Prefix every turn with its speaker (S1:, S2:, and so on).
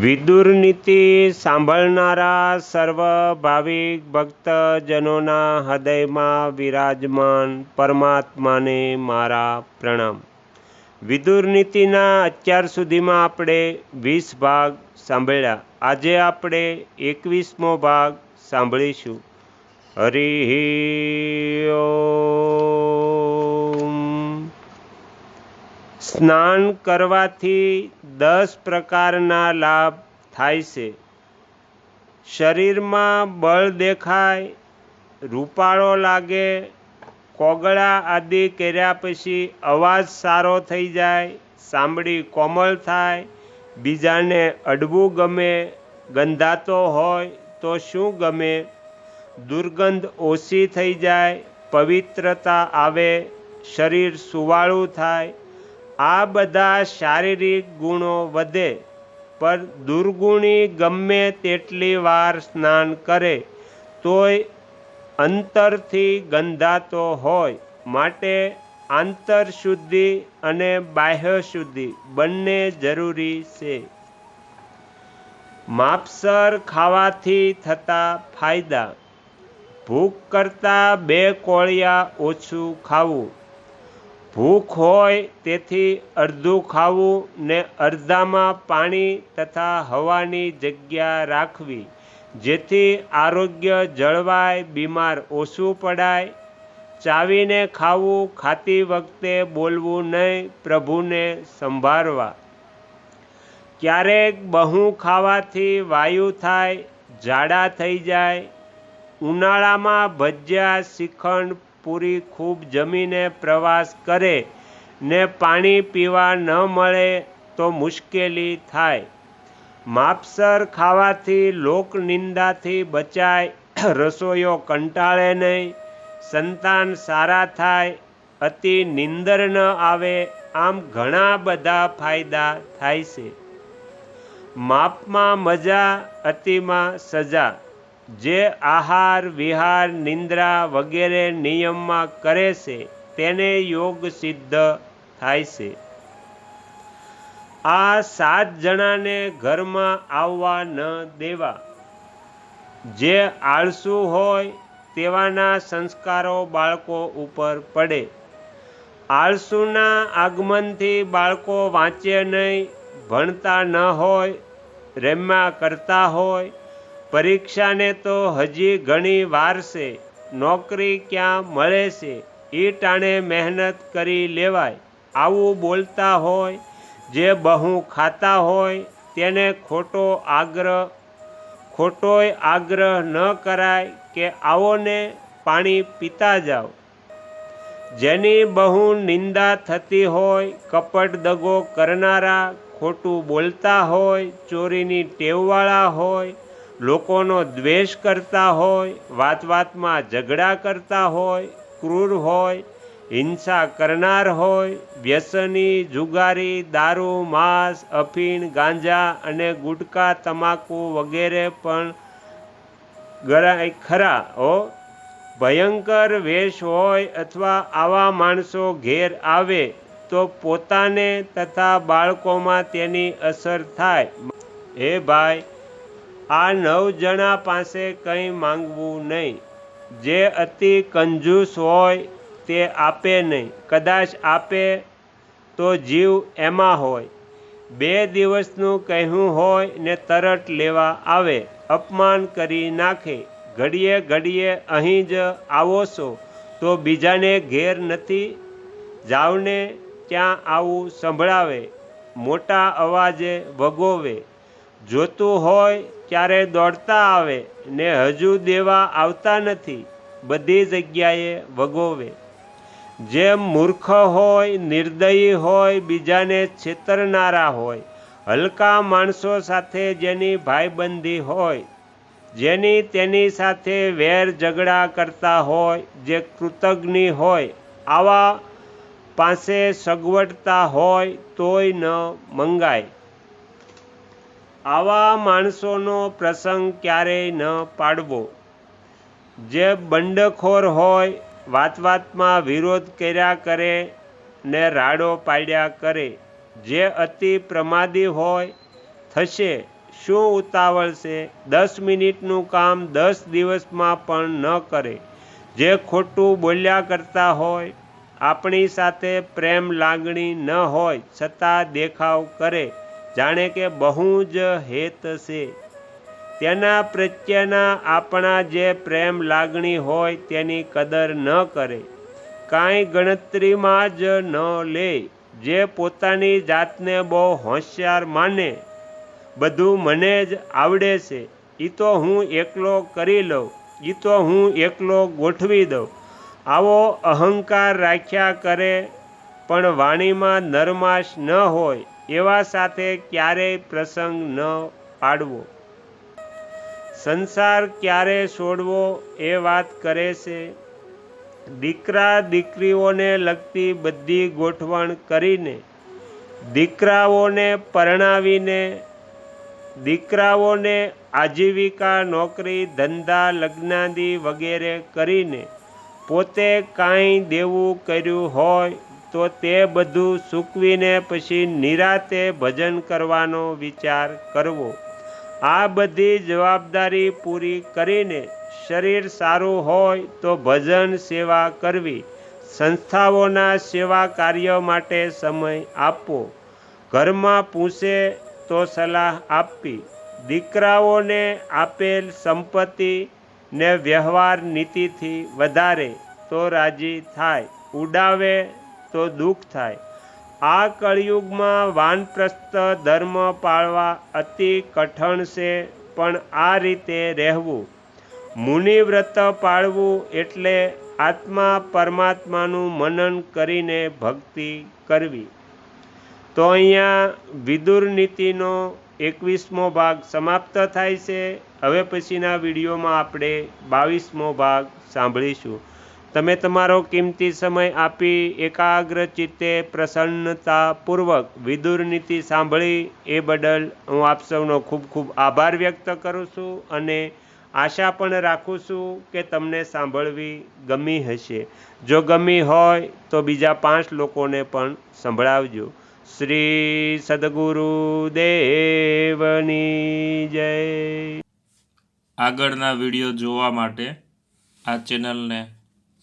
S1: વિદુર નીતિ સાંભળનારા સર્વ ભાવિક ભક્તજનોના હૃદયમાં વિરાજમાન પરમાત્માને મારા પ્રણામ. વિદુરનીતિના અત્યાર સુધીમાં આપણે વીસ ભાગ સાંભળ્યા. આજે આપણે એકવીસમો ભાગ સાંભળીશું. હરિ સ્નાન કરવાથી દસ પ્રકારના લાભ થાય છે. શરીરમાં બળ દેખાય, રૂપાળો લાગે, કોગળા આદિ કર્યા પછી અવાજ સારો થઈ જાય, સાંભળી કોમળ થાય, બીજાને અડવું ગમે, ગંધાતો હોય તો શું ગમે? દુર્ગંધ ઓછી થઈ જાય, પવિત્રતા આવે, શરીર સુવાળું થાય આ બધા શારીરિક ગુણો વધે પર દુર્ગુણી ગમે તેટલી વાર સ્નાન કરે, તોય અંતરથી ગંધાતો હોય, માટે આંતર શુદ્ધિ અને બાહ્ય શુદ્ધિ બંને જરૂરી છે. માપસર ખાવાથી થતા ફાયદા. ભૂખ કરતાં બે કોળિયા ઓછું ખાવું. ભૂખ હોય તેથી અડધું ખાવું ને અડધામાં પાણી તથા હવાની જગ્યા રાખવી, જેથી આરોગ્ય જળવાય, બીમાર ઓછું પડાય. ચાવીને ખાવું, ખાતી વખતે બોલવું નહીં, પ્રભુને સંભાળવા. ક્યારેક બહુ ખાવાથી વાયુ થાય ઝાડા થઈ જાય. ઉનાળામાં ભજીયા, શ્રીખંડ પૂરી ખૂબ જમીને પ્રવાસ કરે, ને પાણી પીવા ન મળે તો મુશ્કેલી થાય. માપસર ખાવાથી લોકનિંદાથી બચાય રસોઈયો કંટાળે નહીં, સંતાન સારા થાય, અતિ નિંદર ન આવે, આમ ઘણા બધા ફાયદા થાય છે. માપમાં મજા, અતિમાં સજા. જે આહાર, વિહાર, નિંદ્રા વગેરે નિયમમાં કરે છે, તેને યોગ સિદ્ધ થાય છે. આ સાત જણાને ઘરમાં આવવા ન દેવા. જે આળસુ હોય તેવાના સંસ્કારો બાળકો ઉપર પડે. આળસુના આગમનથી બાળકો વાંચે નહીં, ભણતા ન હોય, રેમ્યા કરતા હોય પરીક્ષાને તો હજી ઘણી વાર છે. નોકરી ક્યાં મળે છે? એ ટાણે મહેનત કરી લેવાય. આવું બોલતા હોય, જે બહુ ખાતા હોય, તેને ખોટો આગ્રહ, ખોટોય આગ્રહ ન કરાય કે આવોને પાણી પીતા જાઓ જેની બહુ નિંદા થતી હોય, કપટ દગો કરનારા, ખોટું બોલતા હોય, ચોરીની ટેવવાળા હોય લોકોનો દ્વેષ કરતા હોય વાત વાતમાં ઝઘડા કરતા હોય, ક્રૂર હોય, હિંસા કરનાર હોય, વ્યસની, જુગારી, દારૂ, માંસ, અફીણ, ગાંજા અને ગુટકા, તમાકુ વગેરે પણ ગરાય ખરા, હો? ભયંકર વેશ હોય અથવા આવા માણસો ઘેર આવે તો પોતાને તથા બાળકોમાં તેની અસર થાય. હે ભાઈ આ નવ જણા પાસે કંઈ માંગવું નહીં. જે અતિ કંજૂસ હોય તે આપે નહીં. કદાચ આપે તો જીવ એમાં હોય. બે દિવસનું કહ્યું હોય ને તરત લેવા આવે. અપમાન કરી નાખે. ઘડીએ ઘડીએ અહીં જ આવો છો તો બીજાને ઘેર નથી. જાવને ત્યાં આવું સંભળાવે. મોટા અવાજે વગોવે. જોતું હોય ત્યારે દોડતા આવે ને હજુ દેવા આવતા નથી, બધી જગ્યાએ વગોવે. જેમ મૂર્ખ હોય, નિર્દયી હોય, બીજાને છેતરનારા હોય, હલકા માણસો સાથે જેની ભાઈબંધી હોય, જેની તેની સાથે વેર ઝઘડા કરતા હોય, જે કૃતજ્ઞ હોય, આવા પાસે સગવડતા હોય, તોય ન મંગાય. આવા માણસોનો પ્રસંગ ક્યારેય ન પાડવો. જે બંડખોર હોય વાત વાતમાં વિરોધ કર્યા કરે ને રાડો પાડ્યા કરે. જે અતિ પ્રમાદી હોય, થશે. શું ઉતાવળ છે દસ મિનિટનું કામ દસ દિવસમાં પણ ન કરે. જે ખોટું બોલ્યા કરતા હોય, આપણી સાથે પ્રેમ લાગણી ન હોય, છતાં દેખાવ કરે. જાણે કે બહુ જ હેત છે. તેના પ્રત્યેના આપણા જે પ્રેમ લાગણી હોય તેની કદર ન કરે. કાંઈ ગણતરીમાં જ ન લે, જે પોતાની જાતને બહુ હોશિયાર માને. બધું મને જ આવડે છે. એ તો હું એકલો કરી લઉં એ તો હું એકલો ગોઠવી દઉં. આવો અહંકાર રાખ્યા કરે, પણ વાણીમાં નરમાશ ન હોય એવા સાથે ક્યારેય પ્રસંગ ન પાડવો. સંસાર ક્યારે છોડવો એ વાત કરે છે. દીકરા દીકરીઓને લગતી બધી ગોઠવણ કરીને દીકરાઓને પરણાવીને દીકરાઓને આજીવિકા, નોકરી, ધંધા, લગ્નાદી વગેરે કરીને પોતે કાંઈ દેવું કર્યું હોય તો તે બધું સૂકવીને પછી નિરાતે ભજન કરવાનો વિચાર કરવો. આ બધી જવાબદારી પૂરી કરીને શરીર સારું હોય તો ભજન સેવા કરવી, સંસ્થાઓના સેવા કાર્ય માટે સમય આપવો. ઘરમાં પૂછે તો સલાહ આપવી. દીકરાઓને આપેલ સંપત્તિ ને વ્યવહાર નીતિથી વધારે તો રાજી થાય. ઉડાવે તો દુઃખ થાય. આ કળિયુગમાં વાનપ્રસ્થ ધર્મ પાળવા અતિ કઠણ છે, પણ આ રીતે રહેવું. મુનિવ્રત પાળવું એટલે આત્મા પરમાત્માનું મનન કરીને ભક્તિ કરવી. તો અહીંયા વિદુર નીતિનો એકવીસમો ભાગ સમાપ્ત થાય છે. હવે પછીના વિડીયોમાં આપણે બાવીસમો ભાગ સાંભળીશું. તમે તમારો કિંમતી સમય આપી એકાગ્ર ચિત્તે પ્રસન્નતાપૂર્વક વિદુર નીતિ સાંભળી એ બદલ હું આપ સૌનો ખૂબ ખૂબ આભાર વ્યક્ત કરું છું અને આશા પણ રાખું છું કે તમને સાંભળવી ગમી હશે. જો ગમી હોય તો બીજા પાંચ લોકોને પણ સંભળાવજો. શ્રી સદગુરુ દેવની જય.
S2: આગળના વીડિયો જોવા માટે આ ચેનલને